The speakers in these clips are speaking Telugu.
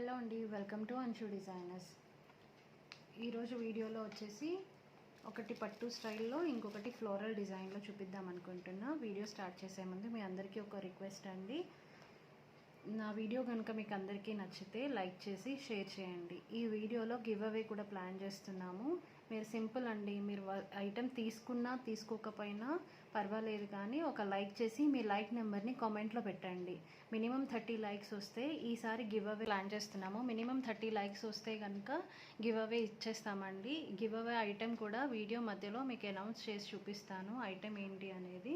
హలో అండి వెల్కమ్ టు అన్షు డిజైనర్స్. ఈరోజు వీడియోలో వచ్చేసి ఒకటి పట్టు స్టైల్లో ఇంకొకటి ఫ్లోరల్ డిజైన్లో చూపిద్దాం అనుకుంటున్నా. వీడియో స్టార్ట్ చేసే ముందు మీ అందరికీ ఒక రిక్వెస్ట్ అండి. నా వీడియో కనుక మీకు అందరికీ నచ్చితే లైక్ చేసి షేర్ చేయండి. ఈ వీడియోలో గివ్ అవే కూడా ప్లాన్ చేస్తున్నాము. మీరు సింపుల్ అండి. మీరు ఐటెం తీసుకున్నా తీసుకోకపోయినా పర్వాలేదు కానీ ఒక లైక్ చేసి మీ లైక్ నెంబర్ని కామెంట్లో పెట్టండి. మినిమం థర్టీ లైక్స్ వస్తే ఈసారి గివ్ అవే ప్లాన్ చేస్తున్నాము. మినిమం థర్టీ లైక్స్ వస్తే కనుక గివ్ అవే ఇచ్చేస్తామండి. గివ్ అవే ఐటెం కూడా వీడియో మధ్యలో మీకు అనౌన్స్ చేసి చూపిస్తాను. ఐటెం ఏంటి అనేది.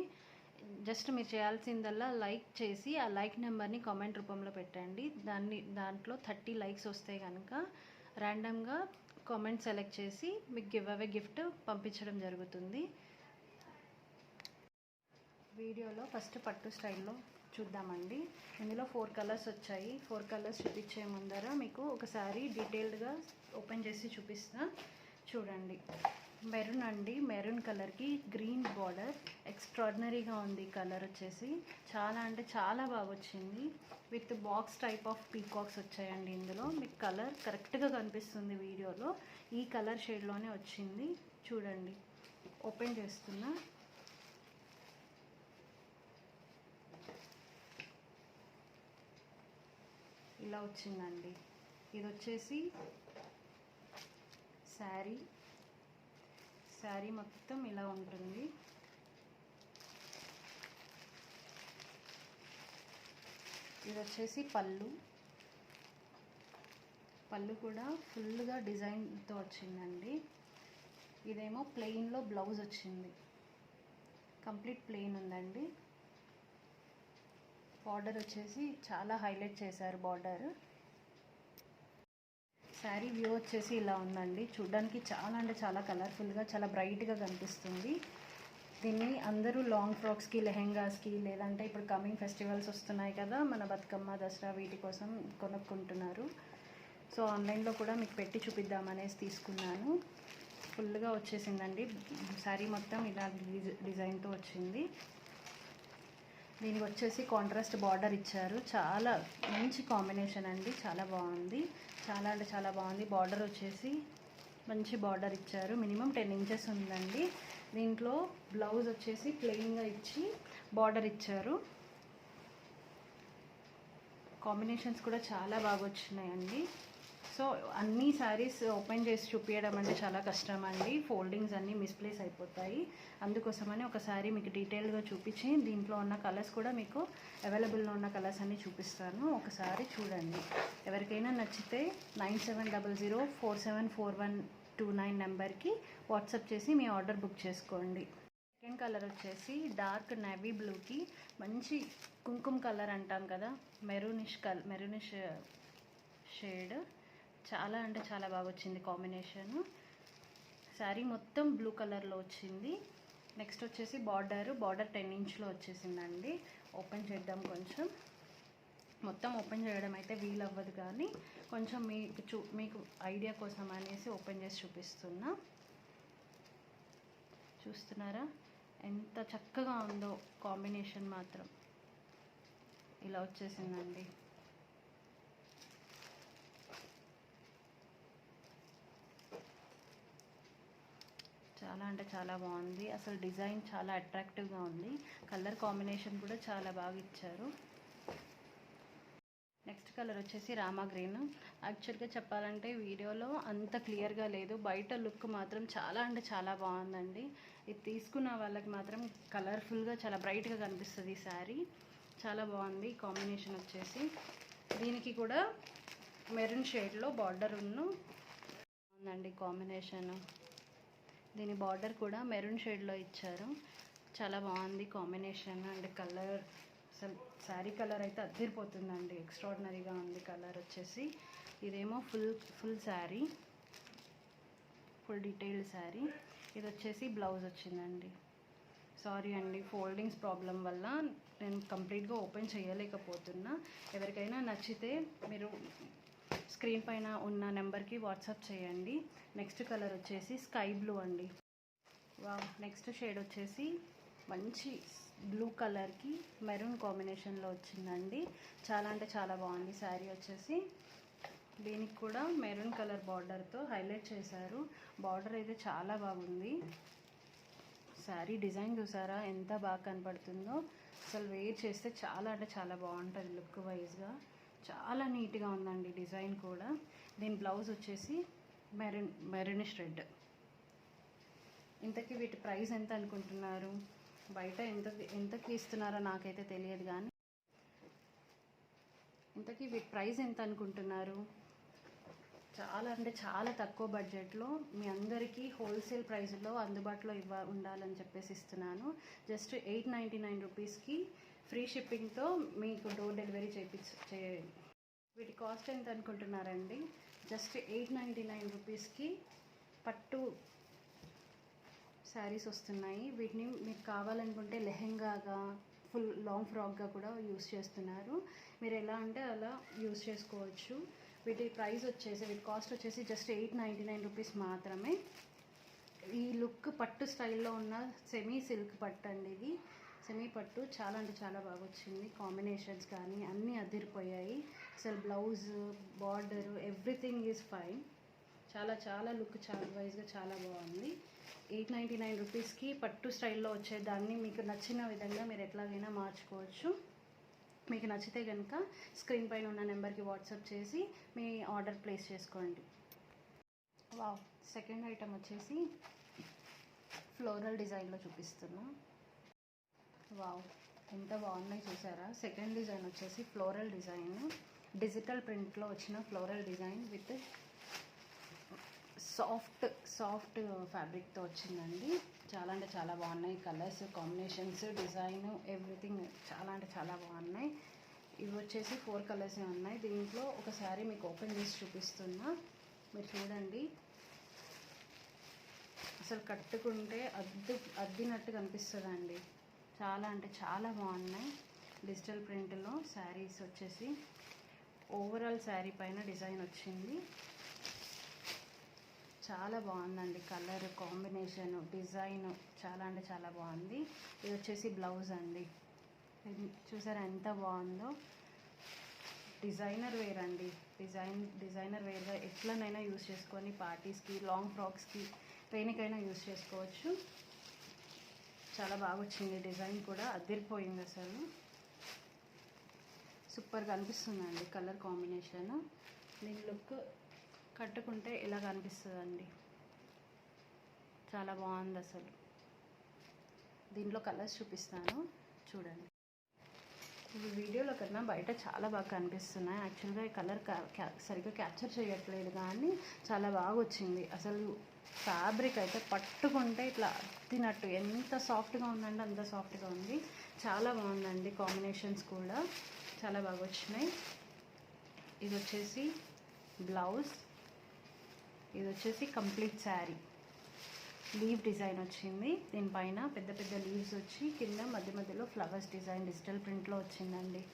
జస్ట్ మీరు చేయాల్సిందల్లా లైక్ చేసి ఆ లైక్ నెంబర్ని కామెంట్ రూపంలో పెట్టండి. దాన్ని దాంట్లో థర్టీ లైక్స్ వస్తే కనుక ర్యాండమ్గా కామెంట్ సెలెక్ట్ చేసి మీకు గివ్ అవే గిఫ్ట్ పంపించడం జరుగుతుంది. వీడియోలో ఫస్ట్ పట్టు స్టైల్లో చూద్దామండి. ఇందులో ఫోర్ కలర్స్ వచ్చాయి. ఫోర్ కలర్స్ చూపించే ముందర మీకు ఒకసారి డీటెయిల్డ్గా ఓపెన్ చేసి చూపిస్తా. చూడండి. మెరూన్ అండి. మెరూన్ కలర్కి గ్రీన్ బార్డర్. ఎక్స్ట్రాడినరీగా ఉంది కలర్ వచ్చేసి. చాలా అంటే చాలా బాగా వచ్చింది. With box type of peacocks వచ్చాయండి ఇందులో. మీకు కలర్ కరెక్ట్గా కనిపిస్తుంది వీడియోలో. ఈ కలర్ షేడ్లోనే వచ్చింది. చూడండి. ఓపెన్ చేస్తున్నా. ఇలా వచ్చిందండి. ఇది వచ్చేసి శారీ. శారీ మొత్తం ఇలా ఉంటుంది. ఇది వచ్చేసి పళ్ళు. పళ్ళు కూడా ఫుల్గా డిజైన్తో వచ్చిందండి. ఇదేమో ప్లెయిన్లో బ్లౌజ్ వచ్చింది. కంప్లీట్ ప్లెయిన్ ఉందండి. బార్డర్ వచ్చేసి చాలా హైలైట్ చేశారు బార్డర్. శారీ వ్యూ వచ్చేసి ఇలా ఉందండి. చూడ్డానికి చాలా అంటే చాలా కలర్ఫుల్గా చాలా బ్రైట్గా కనిపిస్తుంది. దీన్ని అందరూ లాంగ్ ఫ్రాక్స్కి లెహెంగాస్కి లేదంటే ఇప్పుడు కమింగ్ ఫెస్టివల్స్ వస్తున్నాయి కదా మన బతుకమ్మ దసరా వీటి కోసం కొనుక్కుంటున్నారు. సో ఆన్లైన్లో కూడా మీకు పెట్టి చూపిద్దామనేసి తీసుకున్నాను. ఫుల్గా వచ్చేసిందండి. శారీ మొత్తం ఇలా డిజైన్తో వచ్చింది. దీనికి వచ్చేసి కాంట్రాస్ట్ బార్డర్ ఇచ్చారు. చాలా మంచి కాంబినేషన్ అండి. చాలా బాగుంది. చాలా అంటే చాలా బాగుంది. బార్డర్ వచ్చేసి మంచి బార్డర్ ఇచ్చారు. మినిమం టెన్ ఇంచెస్ ఉందండి. దీంట్లో బ్లౌజ్ వచ్చేసి ప్లెయిన్గా ఇచ్చి బార్డర్ ఇచ్చారు. కాంబినేషన్స్ కూడా చాలా బాగా వచ్చినాయండి సో అన్ని శారీస్ ఓపెన్ చేసి చూపించడం అంటే చాలా కష్టం అండి ఫోల్డింగ్స్ అన్నీ మిస్ప్లేస్ అయిపోతాయి. అందుకోసమని ఒకసారి మీకు డీటెయిల్గా చూపించి దీంట్లో ఉన్న కలర్స్ కూడా మీకు అవైలబుల్లో ఉన్న కలర్స్ అన్నీ చూపిస్తాను. ఒకసారి చూడండి. ఎవరికైనా నచ్చితే nine seven double zero four seven four one two nine నెంబర్కి వాట్సాప్ చేసి మీ ఆర్డర్ బుక్ చేసుకోండి. సెకండ్ కలర్ వచ్చేసి డార్క్ నేవీ బ్లూకి మంచి కుంకుమ కలర్ అంటాం కదా మెరూనిష్ కల్ మెరూనిష్ షేడ్. చాలా అంటే చాలా బాగా వచ్చింది కాంబినేషన్ శారీ మొత్తం బ్లూ కలర్లో వచ్చింది. నెక్స్ట్ వచ్చేసి బార్డర్ బార్డర్ టెన్ ఇంచ్లో వచ్చేసిందండి. ఓపెన్ చేద్దాం కొంచెం. మొత్తం ఓపెన్ చేయడం అయితే వీలు అవ్వదు కానీ కొంచెం మీకు చూ మీకు ఐడియా కోసం అనేసి ఓపెన్ చేసి చూపిస్తున్నా. చూస్తున్నారా? ఎంత చక్కగా ఉందో కాంబినేషన్ మాత్రం. ఇలా వచ్చేసిందండి. చాలా అంటే చాలా బాగుంది. అసలు డిజైన్ చాలా అట్రాక్టివ్గా ఉంది. కలర్ కాంబినేషన్ కూడా చాలా బాగా ఇచ్చారు. నెక్స్ట్ కలర్ వచ్చేసి రామా గ్రీన్. యాక్చువల్గా చెప్పాలంటే వీడియోలో అంత క్లియర్గా లేదు. బయట లుక్ మాత్రం చాలా అంటే చాలా బాగుందండి. ఇది తీసుకున్న వాళ్ళకి మాత్రం కలర్ఫుల్గా చాలా బ్రైట్గా కనిపిస్తుంది ఈ శారీ చాలా బాగుంది కాంబినేషన్ వచ్చేసి. దీనికి కూడా మెరూన్ షేడ్లో బార్డర్ ఉన్న. ఉందండి కాంబినేషన్ దీని బార్డర్ కూడా మెరూన్ షేడ్లో ఇచ్చారు. చాలా బాగుంది కాంబినేషన్ అండ్ కలర్ అసలు శారీ కలర్ అయితే అద్దరిపోతుందండి. ఎక్స్ట్రాడినరీగా ఉంది కలర్ వచ్చేసి. ఇదేమో full full sari full detailed sari ఇది వచ్చేసి బ్లౌజ్ వచ్చిందండి. సారీ అండి ఫోల్డింగ్స్ ప్రాబ్లం వల్ల నేను కంప్లీట్గా ఓపెన్ చేయలేకపోతున్నా. ఎవరికైనా నచ్చితే మీరు స్క్రీన్ పైన ఉన్న నెంబర్కి వాట్సాప్ చేయండి. నెక్స్ట్ కలర్ వచ్చేసి స్కై బ్లూ అండి. వా నెక్స్ట్ షేడ్ వచ్చేసి మంచి బ్లూ కలర్కి మెరూన్ కాంబినేషన్లో వచ్చిందండి. చాలా అంటే చాలా బాగుంది శారీ వచ్చేసి. దీనికి కూడా మెరూన్ కలర్ బార్డర్తో హైలైట్ చేశారు. బార్డర్ అయితే చాలా బాగుంది. శారీ డిజైన్ చూసారా? ఎంత బాగా కనపడుతుందో. అసలు వేర్ చేస్తే చాలా అంటే చాలా బాగుంటుంది లుక్ వైజ్గా. చాలా నీట్గా ఉందండి డిజైన్ కూడా. దీని బ్లౌజ్ వచ్చేసి మెరూన్ మెరూనిష్ రెడ్ ఇంతకీ వీటి ప్రైస్ ఎంత అనుకుంటున్నారు? బయట ఎంత ఎంతకి ఇస్తున్నారో నాకైతే తెలియదు కానీ ఇంతకీ వీటి ప్రైస్ ఎంత అనుకుంటున్నారు? చాలా అంటే చాలా తక్కువ బడ్జెట్లో మీ అందరికీ హోల్సేల్ ప్రైస్లో అందుబాటులో ఇవ్వ ఉండాలని చెప్పేసి ఇస్తున్నాను. జస్ట్ ఎయిట్ నైంటీ నైన్ రూపీస్కి ఫ్రీ షిప్పింగ్తో మీకు డోర్ డెలివరీ చేయించ చే వీటి కాస్ట్ ఎంత అనుకుంటున్నారండి? జస్ట్ ఎయిట్ నైంటీ నైన్ రూపీస్కి పట్టు శారీస్ వస్తున్నాయి. వీటిని మీకు కావాలనుకుంటే లెహెంగాగా ఫుల్ లాంగ్ ఫ్రాక్గా కూడా యూస్ చేస్తున్నారు. మీరు ఎలా అంటే అలా యూస్ చేసుకోవచ్చు. వీటి ప్రైస్ వచ్చేసి వీటి కాస్ట్ వచ్చేసి just eight ninety nine rupees మాత్రమే. ఈ లుక్ పట్టు స్టైల్లో ఉన్న సెమీ సిల్క్ పట్టు అండి ఇది. సెమీ పట్టు చాలా అంటే చాలా బాగా వచ్చింది కాంబినేషన్స్ కానీ అన్నీ అదిరిపోయాయి. అసలు blouse border everything is fine చాలా చాలా లుక్ చాలా వైజ్గా చాలా బాగుంది. ఎయిట్ నైంటీ నైన్ రూపీస్కి పట్టు స్టైల్లో వచ్చేదాన్ని. మీకు నచ్చిన విధంగా మీరు ఎట్లాగైనా మార్చుకోవచ్చు. మీకు నచ్చితే కనుక స్క్రీన్ పైన ఉన్న నెంబర్కి వాట్సాప్ చేసి మీ ఆర్డర్ ప్లేస్ చేసుకోండి. వావ్ సెకండ్ ఐటమ్ వచ్చేసి ఫ్లోరల్ డిజైన్లో చూపిస్తున్నా. వావ్ ఎంత బాగున్నాయి చూసారా? సెకండ్ డిజైన్ వచ్చేసి ఫ్లోరల్ డిజైన్ డిజిటల్ ప్రింట్లో వచ్చిన floral design with soft soft ఫ్యాబ్రిక్తో వచ్చిందండి. చాలా అంటే చాలా బాగున్నాయి కలర్స్ కాంబినేషన్స్ డిజైన్ ఎవ్రీథింగ్ చాలా అంటే చాలా బాగున్నాయి. ఇవి వచ్చేసి ఫోర్ కలర్స్ ఉన్నాయి. దీంట్లో ఒక శారీ మీకు ఓపెన్ చేసి చూపిస్తున్నా. మీరు చూడండి. అసలు కట్టుకుంటే అద్దు అద్దినట్టు కనిపిస్తుందండి చాలా అంటే చాలా బాగున్నాయి. డిజిటల్ ప్రింట్లో శారీస్ వచ్చేసి ఓవరాల్ శారీ పైన డిజైన్ వచ్చింది. చాలా బాగుందండి కలర్ కాంబినేషన్ డిజైన్ చాలా అంటే చాలా బాగుంది. ఇది వచ్చేసి బ్లౌజ్ అండి. చూసారా ఎంత బాగుందో? డిజైనర్ వేర్ అండి. డిజైన్ డిజైనర్ వేర్గా ఎట్లనైనా యూస్ చేసుకొని పార్టీస్కి లాంగ్ ఫ్రాక్స్కి దేనికైనా యూస్ చేసుకోవచ్చు. చాలా బాగా వచ్చింది డిజైన్ కూడా అదిరిపోయింది అసలు. సూపర్గా అనిపిస్తుందండి కలర్ కాంబినేషన్. దీని లుక్ కట్టుకుంటే ఇలా కనిపిస్తుందండి. చాలా బాగుంది అసలు. దీంట్లో కలర్స్ చూపిస్తాను చూడండి. ఇవి వీడియోలో కన్నా బయట చాలా బాగా కనిపిస్తున్నాయి. యాక్చువల్గా ఈ కలర్ సరిగ్గా క్యాప్చర్ చేయట్లేదు కానీ చాలా బాగా వచ్చింది. అసలు ఫ్యాబ్రిక్ అయితే పట్టుకుంటే ఇట్లా తినట్టు. ఎంత సాఫ్ట్గా ఉందంటే అంత సాఫ్ట్గా ఉంది. చాలా బాగుందండి కాంబినేషన్స్ కూడా. చాలా బాగా వచ్చినాయి. ఇది వచ్చేసి బ్లౌజ్. ఇది వచ్చేసి కంప్లీట్ శారీ. లీవ్ డిజైన్ వచ్చింది. దీనిపైన పెద్ద పెద్ద లీవ్స్ వచ్చి కింద మధ్య మధ్యలో ఫ్లవర్స్ డిజైన్ డిజిటల్ ప్రింట్లో వచ్చిందండి.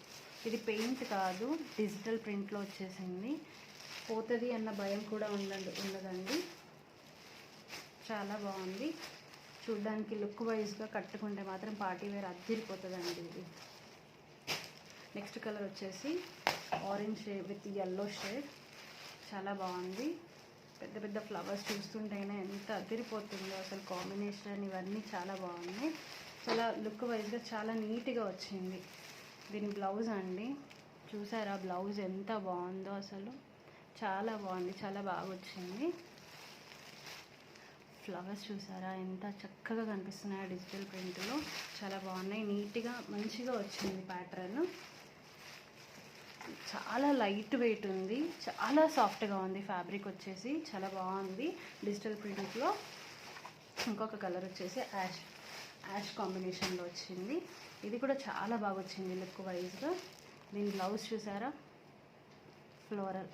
ఇది పెయింట్ కాదు డిజిటల్ ప్రింట్లో వచ్చేసింది. పోతుంది అన్న భయం కూడా ఉండండి ఉండదండి. చాలా బాగుంది. చూడ్డానికి లుక్ వైజ్గా కట్టుకుంటే మాత్రం పార్టీ వేర్ అద్దరిపోతుందండి ఇది. నెక్స్ట్ కలర్ వచ్చేసి orange shade with yellow shade చాలా బాగుంది. పెద్ద పెద్ద ఫ్లవర్స్ చూస్తుంటేనే ఎంత అదిరిపోతుందో అసలు కాంబినేషన్ ఇవన్నీ చాలా బాగున్నాయి. చాలా లుక్ వైజ్గా చాలా నీట్గా వచ్చింది. దీని బ్లౌజ్ అండి. చూసారా బ్లౌజ్ ఎంత బాగుందో అసలు. చాలా బాగుంది. చాలా బాగా వచ్చింది ఫ్లవర్స్ చూసారా? ఎంత చక్కగా కనిపిస్తున్నాయో డిజిటల్ ప్రింట్లో. చాలా బాగున్నాయి. నీట్గా మంచిగా వచ్చింది ప్యాటర్న్. చాలా లైట్ వెయిట్ ఉంది. చాలా సాఫ్ట్గా ఉంది ఫ్యాబ్రిక్ వచ్చేసి. చాలా బాగుంది. డిజిటల్ ప్రింట్లో ఇంకొక కలర్ వచ్చేసి యాష్ యాష్ కాంబినేషన్లో వచ్చింది. ఇది కూడా చాలా బాగా వచ్చింది లుక్ వైజ్గా. దీని బ్లౌజ్ చూసారా? ఫ్లోరల్.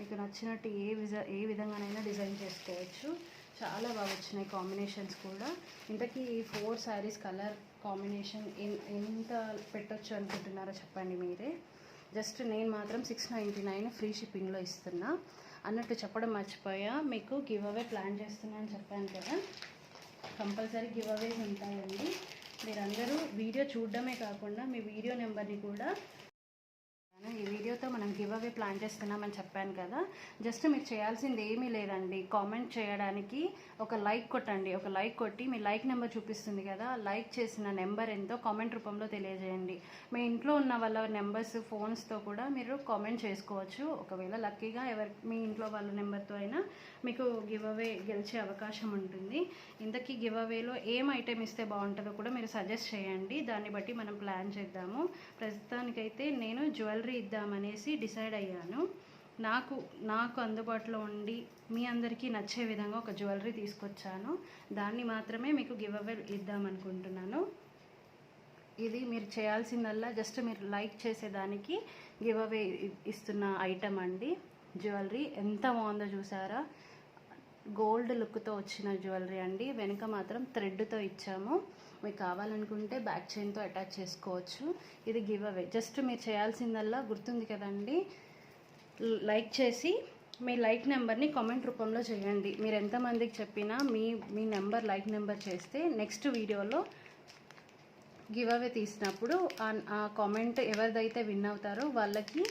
మీకు నచ్చినట్టు ఏ విజ ఏ విధంగానైనా డిజైన్ చేసుకోవచ్చు. చాలా బాగా వచ్చినాయి కాంబినేషన్స్ కూడా. ఇంతకీ ఈ ఫోర్ శారీస్ కలర్ కాంబినేషన్ ఎంత పెట్టొచ్చు అనుకుంటున్నారో చెప్పండి మీరే? జస్ట్ నేను మాత్రం సిక్స్ నైంటీ నైన్ ఫ్రీ షిప్పింగ్లో ఇస్తున్నా. అన్నట్టు చెప్పడం మర్చిపోయా. మీకు గివ్ అవే ప్లాన్ చేస్తున్నా అని చెప్పాను కదా. కంపల్సరీ గివ్ అవేస్ ఉంటాయండి. మీరందరూ వీడియో చూడడమే కాకుండా మీ వీడియో నెంబర్ని కూడా ఈ వీడియోతో మనం గివ్ అవే ప్లాన్ చేస్తున్నామని చెప్పాను కదా. జస్ట్ మీరు చేయాల్సింది ఏమీ లేదండి. కామెంట్ చేయడానికి ఒక లైక్ కొట్టండి. ఒక లైక్ కొట్టి మీ లైక్ నెంబర్ చూపిస్తుంది కదా. లైక్ చేసిన నెంబర్ ఎంతో కామెంట్ రూపంలో తెలియజేయండి. మీ ఇంట్లో ఉన్న వాళ్ళ నెంబర్స్ ఫోన్స్తో కూడా మీరు కామెంట్ చేసుకోవచ్చు. ఒకవేళ లక్కీగా ఎవరి మీ ఇంట్లో వాళ్ళ నెంబర్తో అయినా మీకు గివ్ అవే గెలిచే అవకాశం ఉంటుంది. ఇంతకీ గివ్ అవేలో ఏం ఐటెం ఇస్తే బాగుంటుందో కూడా మీరు సజెస్ట్ చేయండి. దాన్ని బట్టి మనం ప్లాన్ చేద్దాము. ప్రస్తుతానికైతే నేను జ్యువెలరీ ఇద్దామనేసి డిసైడ్ అయ్యాను. నాకు నాకు అందుబాటులో ఉండి మీ అందరికీ నచ్చే విధంగా ఒక జ్యువెలరీ తీసుకొచ్చాను. దాన్ని మాత్రమే మీకు గివ్ అవే ఇద్దామనుకుంటున్నాను. ఇది మీరు చేయాల్సిందల్లా జస్ట్ మీరు లైక్ చేసేదానికి గివ్ అవే ఇస్తున్న ఐటమ్ అండి. జ్యువెలరీ ఎంత బాగుందో చూసారా? గోల్డ్ లుక్తో వచ్చిన జ్యువెలరీ అండి. వెనుక మాత్రం థ్రెడ్తో ఇచ్చాము. మీకు కావాలనుకుంటే బ్యాక్ చైన్తో అటాచ్ చేసుకోవచ్చు. ఇది గివ్ అవే. జస్ట్ మీరు చేయాల్సిందల్లా గుర్తుంది కదండి. లైక్ చేసి మీ లైక్ నెంబర్ని కామెంట్ రూపంలో చేయండి. మీరు ఎంతమందికి చెప్పినా మీ మీ నెంబర్ లైక్ నెంబర్ చేస్తే నెక్స్ట్ వీడియోలో గివ్ అవే తీసినప్పుడు ఆ- కామెంట్ ఎవరిదైతే విన్ అవుతారో వాళ్ళకి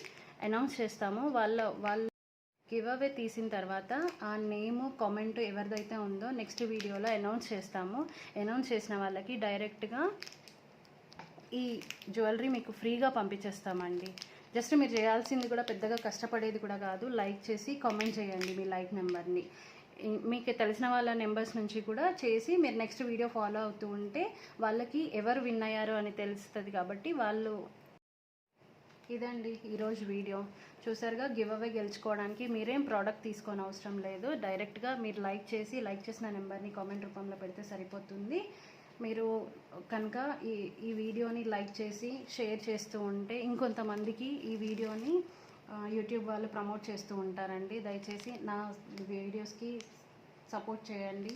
అనౌన్స్ చేస్తాము. వాళ్ళ వాళ్ళ గివ్ అవే తీసిన తర్వాత ఆ నేమ్ కామెంట్ ఎవరిదైతే ఉందో నెక్స్ట్ వీడియోలో అనౌన్స్ చేస్తాము. అనౌన్స్ చేసిన వాళ్ళకి డైరెక్ట్గా ఈ జ్యువెలరీ మీకు ఫ్రీగా పంపించేస్తామండి. జస్ట్ మీరు చేయాల్సింది కూడా పెద్దగా కష్టపడేది కూడా కాదు. లైక్ చేసి కామెంట్ చేయండి మీ లైక్ నెంబర్ని మీకు తెలిసిన వాళ్ళ నెంబర్స్ నుంచి కూడా చేసి మీరు నెక్స్ట్ వీడియో ఫాలో అవుతూ ఉంటే వాళ్ళకి ఎవరు విన్ అయ్యారు అని తెలుస్తుంది కాబట్టి వాళ్ళు ఇదండి ఈరోజు వీడియో. చూసారుగా గివ్ అవే గెలుచుకోవడానికి మీరేం ప్రోడక్ట్ తీసుకొని అవసరం లేదు. డైరెక్ట్గా మీరు లైక్ చేసి లైక్ చేసిన నెంబర్ని కామెంట్ రూపంలో పెడితే సరిపోతుంది. మీరు కనుక ఈ ఈ వీడియోని లైక్ చేసి షేర్ చేస్తూ ఉంటే ఇంకొంతమందికి ఈ వీడియోని యూట్యూబ్ వాళ్ళు ప్రమోట్ చేస్తూ ఉంటారండి. దయచేసి నా వీడియోస్కి సపోర్ట్ చేయండి.